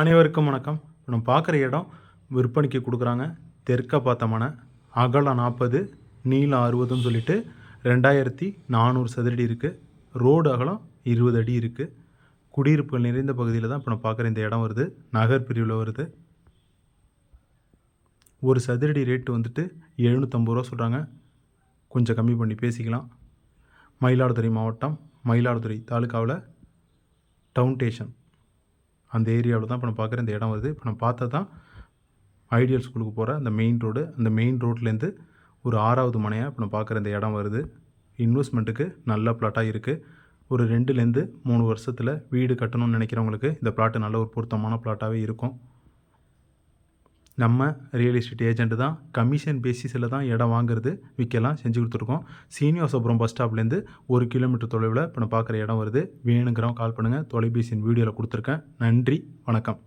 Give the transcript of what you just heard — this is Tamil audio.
அனைவருக்கும் வணக்கம். இப்போ நம்ம பார்க்குற இடம் விற்பனைக்கு கொடுக்குறாங்க. தெற்க பார்த்தமான அகலம் நாற்பது நீளம் அறுபதுன்னு சொல்லிட்டு ரெண்டாயிரத்தி நானூறு சதுரடி இருக்குது ரோடு அகலம் இருபது அடி இருக்குது குடியிருப்புகள் நிறைந்த பகுதியில் தான் இப்போ நம்ம பார்க்குற இந்த இடம் வருது. நகர் பிரிவில் வருது. ஒரு சதுரடி ரேட்டு வந்துட்டு எழுநூற்றம்பது ரூபா சொல்கிறாங்க கொஞ்சம் கம்மி பண்ணி பேசிக்கலாம். மயிலாடுதுறை மாவட்டம் மயிலாடுதுறை தாலுக்காவில் டவுன் ஸ்டேஷன் அந்த ஏரியாவில் தான் இப்போ நான் பார்க்குற இந்த இடம் வருது. இப்போ நான் பார்த்தா தான் ஐடியல் ஸ்கூலுக்கு போகிற அந்த மெயின் ரோடு அந்த மெயின் ரோட்லேருந்து ஒரு ஆறாவது மனையாக இப்போ நான் பார்க்குற இந்த இடம் வருது. இன்வெஸ்ட்மெண்ட்டுக்கு நல்ல பிளாட்டாக இருக்குது ஒரு ரெண்டுலேருந்து மூணு வருஷத்தில் வீடு கட்டணும்னு நினைக்கிறவங்களுக்கு இந்த பிளாட்டு நல்ல ஒரு பொருத்தமான பிளாட்டாகவே இருக்கும். நம்ம ரியல் எஸ்டேட் ஏஜென்ட் தான் கமிஷன் பேசிஸில் தான் இடம் வாங்குறது விற்கலாம் செஞ்சு கொடுத்துருக்கோம். சீனிவாசபுரம் பஸ் ஸ்டாப்லேருந்து ஒரு கிலோமீட்டர் தொலைவில் இப்போ நான் பார்க்குற இடம் வருது. வேணுங்கிறவங்க கால் பண்ணுங்கள் தொலைபேசியின் வீடியோவில் கொடுத்துருக்கேன். நன்றி வணக்கம்.